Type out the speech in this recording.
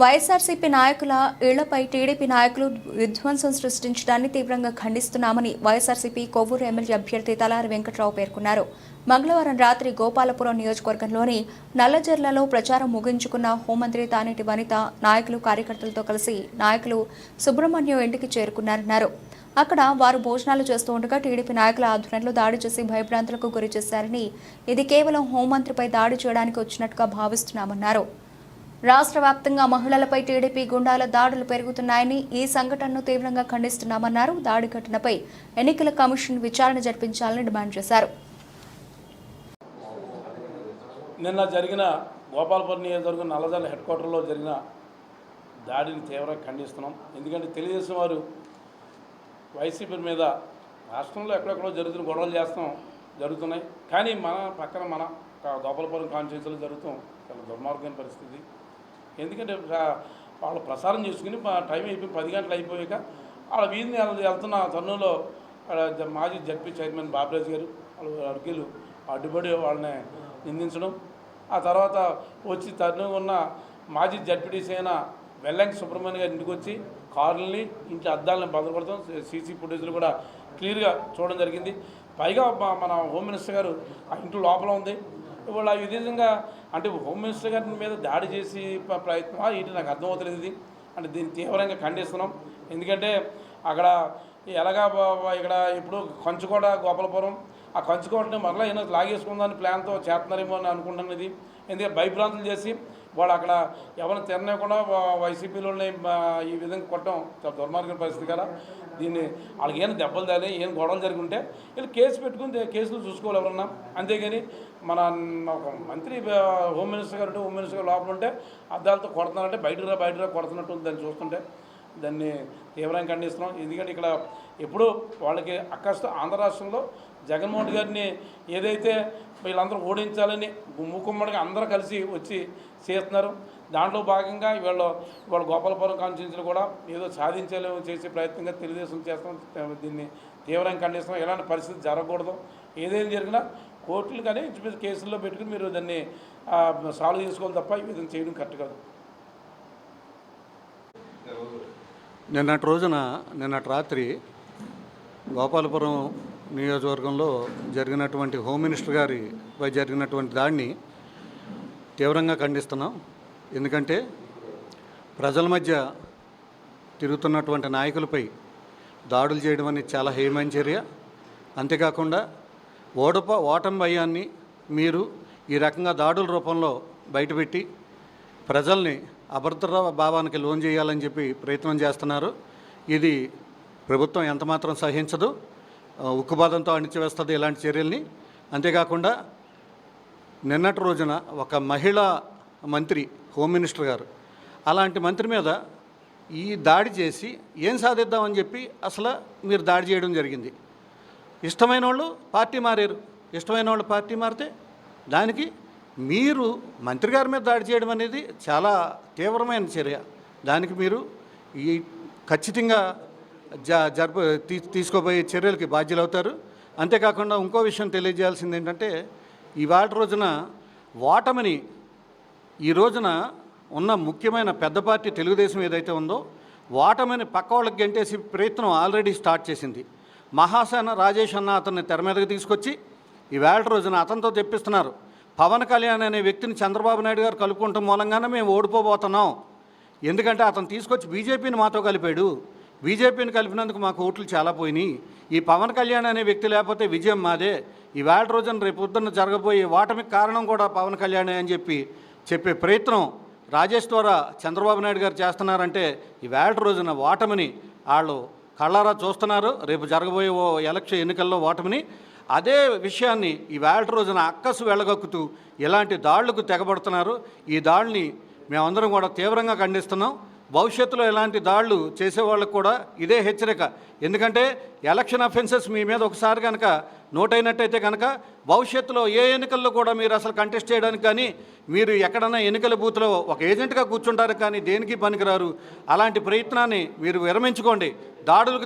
వైఎస్ఆర్సీపీ నాయకుల ఇళ్ళపై టీడీపీ నాయకులు విధ్వంసం సృష్టించడాన్ని తీవ్రంగా ఖండిస్తున్నామని వైఎస్ఆర్సీపీ కొవ్వూరు ఎమ్మెల్యే అభ్యర్థి తలారి వెంకట్రావు పేర్కొన్నారు. మంగళవారం రాత్రి గోపాలపురం నియోజకవర్గంలోని నల్లజర్లలో ప్రచారం ముగించుకున్న హోంమంత్రి తానేటి వనిత నాయకులు కార్యకర్తలతో కలిసి నాయకులు సుబ్రహ్మణ్యం ఇంటికి చేరుకున్నారన్నారు. అక్కడ వారు భోజనాలు చేస్తూ ఉండగా టీడీపీ నాయకుల ఆధ్వర్యంలో దాడి చేసి భయభ్రాంతులకు గురి చేశారని ఇది కేవలం హోంమంత్రిపై దాడి చేయడానికి వచ్చినట్టుగా భావిస్తున్నామన్నారు. రాష్ట్ర వ్యాప్తంగా మహిళలపై టీడీపీ గుండాల దాడులు పెరుగుతున్నాయని ఈ సంఘటనను తీవ్రంగా ఖండిస్తున్నామన్నారు. దాడి ఘటనపై ఎన్నికల కమిషన్ విచారణ జరిపించాలని డిమాండ్ చేశారు. నిన్న జరిగిన గోపాలపురం నియోజకవర్గం నల్లజల్ల హెడ్ క్వార్టర్లో జరిగిన దాడిని తీవ్రంగా ఖండిస్తున్నాం. ఎందుకంటే తెలుగుదేశం వారు వైసీపీ మీద రాష్ట్రంలో ఎక్కడెక్కడో జరుగుతున్న గొడవలు చేస్తాం జరుగుతున్నాయి. కానీ మన పక్కన మన గోపాలపురం కాన్స్టిట్యూన్సీలో జరుగుతాం చాలా దుర్మార్గమైన పరిస్థితి. ఎందుకంటే వాళ్ళు ప్రసారం చేసుకుని టైం అయిపోయి పది గంటలు అయిపోయాక వాళ్ళ వీధిని వెళ్తున్న తన్నులో మాజీ జడ్పీ చైర్మన్ బాబరాజ్ గారు వాళ్ళు అడిగిలు అడ్డుపడి వాళ్ళని నిందించడం. ఆ తర్వాత వచ్చి తరుణం ఉన్న మాజీ జడ్పీటీసీ అయిన వెల్లంకి సుబ్రహ్మణ్య గారి ఇంటికి వచ్చి కార్లని ఇంటి అద్దాలను భద్రపడతాం. సీసీ ఫుటేజ్లు కూడా క్లియర్గా చూడడం జరిగింది. పైగా మన హోమ్ మినిస్టర్ గారు ఆ ఇంటి లోపల ఉంది. ఇవాళ ఈ విధంగా అంటే హోమ్ మినిస్టర్ గారి మీద దాడి చేసి ప్రయత్నం ఇటు నాకు అర్థమవుతలేదు ఇది. అంటే దీన్ని తీవ్రంగా ఖండిస్తున్నాం. ఎందుకంటే అక్కడ ఎలాగా ఇక్కడ ఇప్పుడు కంచుకోట గోపాలపురం ఆ కంచుకోటని మరలా ఏమైనా లాగేసుకుందాని ప్లాన్తో చేస్తున్నారేమో అని అనుకుంటున్నది ఇది. ఎందుకంటే భయభ్రాంతులు చేసి వాళ్ళు అక్కడ ఎవరిని తిరగకుండా వైసీపీలోనే ఈ విధంగా కొట్టడం దుర్మార్గం పరిస్థితి కదా. దీన్ని వాళ్ళకి ఏం దెబ్బలు తేలి ఏం గొడవలు జరిగి ఉంటే వీళ్ళు కేసు పెట్టుకుని కేసులు చూసుకోవాలి ఎవరన్నా. అంతేగాని మన ఒక మంత్రి హోమ్ మినిస్టర్ గారు అంటే హోమ్ మినిస్టర్ గారు లోపల ఉంటే అద్దాలతో కొడుతున్నారంటే బయటకు రా బయటకు రా కొడుతున్నట్టు ఉంది దాన్ని చూస్తుంటే. దాన్ని తీవ్రంగా ఖండిస్తున్నాం. ఎందుకంటే ఇక్కడ ఎప్పుడూ వాళ్ళకి అక్కస్త ఆంధ్ర రాష్ట్రంలో జగన్మోహన్ గారిని ఏదైతే వీళ్ళందరూ ఓడించాలని ముక్కుమ్మడిగా అందరూ కలిసి వచ్చి చేస్తున్నారు. దాంట్లో భాగంగా వీళ్ళు వాళ్ళు గోపాలపురం కాన్స్టిట్యూన్సీలు కూడా ఏదో సాధించాలి చేసే ప్రయత్నంగా తెలుగుదేశం చేస్తాం దీన్ని తీవ్రంగా ఖండిస్తున్నాం. ఎలాంటి పరిస్థితి జరగకూడదు. ఏదైనా జరిగినా కోర్టులు కానీ కేసుల్లో పెట్టుకుని మీరు దాన్ని సాల్వ్ చేసుకోవాలి తప్ప ఈ విధంగా చేయడం కరెక్ట్ కాదు. నిన్నటి రోజున నిన్నటి రాత్రి గోపాలపురం నియోజకవర్గంలో జరిగినటువంటి హోమ్ మినిస్టర్ గారిపై జరిగినటువంటి దాడిని తీవ్రంగా ఖండిస్తున్నాం. ఎందుకంటే ప్రజల మధ్య తిరుగుతున్నటువంటి నాయకులపై దాడులు చేయడం అనేది చాలా హేయమైన చర్య. అంతేకాకుండా ఓడప ఓటమి భయాన్ని మీరు ఈ రకంగా దాడుల రూపంలో బయటపెట్టి ప్రజల్ని అభద్ర భావానికి లోన్ చేయాలని చెప్పి ప్రయత్నం చేస్తున్నారు. ఇది ప్రభుత్వం ఎంతమాత్రం సహించదు. ఉక్కుబాదంతో అణిచివేస్తుంది ఇలాంటి చర్యల్ని. అంతేకాకుండా నిన్నటి రోజున ఒక మహిళా మంత్రి హోమ్ మినిస్టర్ గారు అలాంటి మంత్రి మీద ఈ దాడి చేసి ఏం సాధిద్దామని చెప్పి అసలు మీరు దాడి చేయడం జరిగింది. ఇష్టమైన వాళ్ళు పార్టీ మారారు. ఇష్టమైన వాళ్ళు పార్టీ మారితే దానికి మీరు మంత్రి గారి మీద దాడి చేయడం అనేది చాలా తీవ్రమైన చర్య. దానికి మీరు ఈ ఖచ్చితంగా జ జరుపు తీ తీసుకోబోయే చర్యలకి బాధ్యులు అవుతారు అంతేకాకుండా ఇంకో విషయం తెలియజేయాల్సింది ఏంటంటే ఇవాళ రోజున ఓటమిని ఈ రోజున ఉన్న ముఖ్యమైన పెద్ద పార్టీ తెలుగుదేశం ఏదైతే ఉందో ఓటమిని పక్క వాళ్ళకి గెంటేసి ప్రయత్నం ఆల్రెడీ స్టార్ట్ చేసింది. మహాసేన రాజేష్ అన్న అతన్ని తెర మీదకి తీసుకొచ్చి ఈవేళ రోజున అతనితో తెప్పిస్తున్నారు. పవన్ కళ్యాణ్ అనే వ్యక్తిని చంద్రబాబు నాయుడు గారు కలుపుకుంటాం మూలంగానే మేము ఓడిపోబోతున్నాం. ఎందుకంటే అతను తీసుకొచ్చి బీజేపీని మాతో కలిపాడు. బీజేపీని కలిపినందుకు మాకు ఓట్లు చాలా పోయినాయి. ఈ పవన్ కళ్యాణ్ అనే వ్యక్తి లేకపోతే విజయం మాదే. ఈవేళ రోజున రేపు పొద్దున్న జరగబోయే ఓటమికి కారణం కూడా పవన్ కళ్యాణే అని చెప్పి చెప్పే ప్రయత్నం రాజేష్ ద్వారా చంద్రబాబు నాయుడు గారు చేస్తున్నారంటే ఈవేళ రోజున ఓటమిని వాళ్ళు కళ్ళారా చూస్తున్నారు. రేపు జరగబోయే ఓ ఎలక్షన్ ఎన్నికల్లో ఓటమిని అదే విషయాన్ని ఈవేళ రోజున అక్కసు వెళ్ళగక్కుతూ ఇలాంటి దాడులకు తెగబడుతున్నారు. ఈ దాడిని మేమందరం కూడా తీవ్రంగా ఖండిస్తున్నాం. భవిష్యత్తులో ఇలాంటి దాడులు చేసేవాళ్ళకు కూడా ఇదే హెచ్చరిక. ఎందుకంటే ఎలక్షన్ అఫెన్సెస్ మీ మీద ఒకసారి కనుక నోట్ అయినట్టయితే కనుక భవిష్యత్తులో ఏ ఎన్నికల్లో కూడా మీరు అసలు కంటెస్ట్ చేయడానికి కానీ మీరు ఎక్కడన్నా ఎన్నికల బూత్లో ఒక ఏజెంట్గా కూర్చుంటారు కానీ దేనికి పనికిరారు? అలాంటి ప్రయత్నాన్ని మీరు విరమించుకోండి. దాడులకు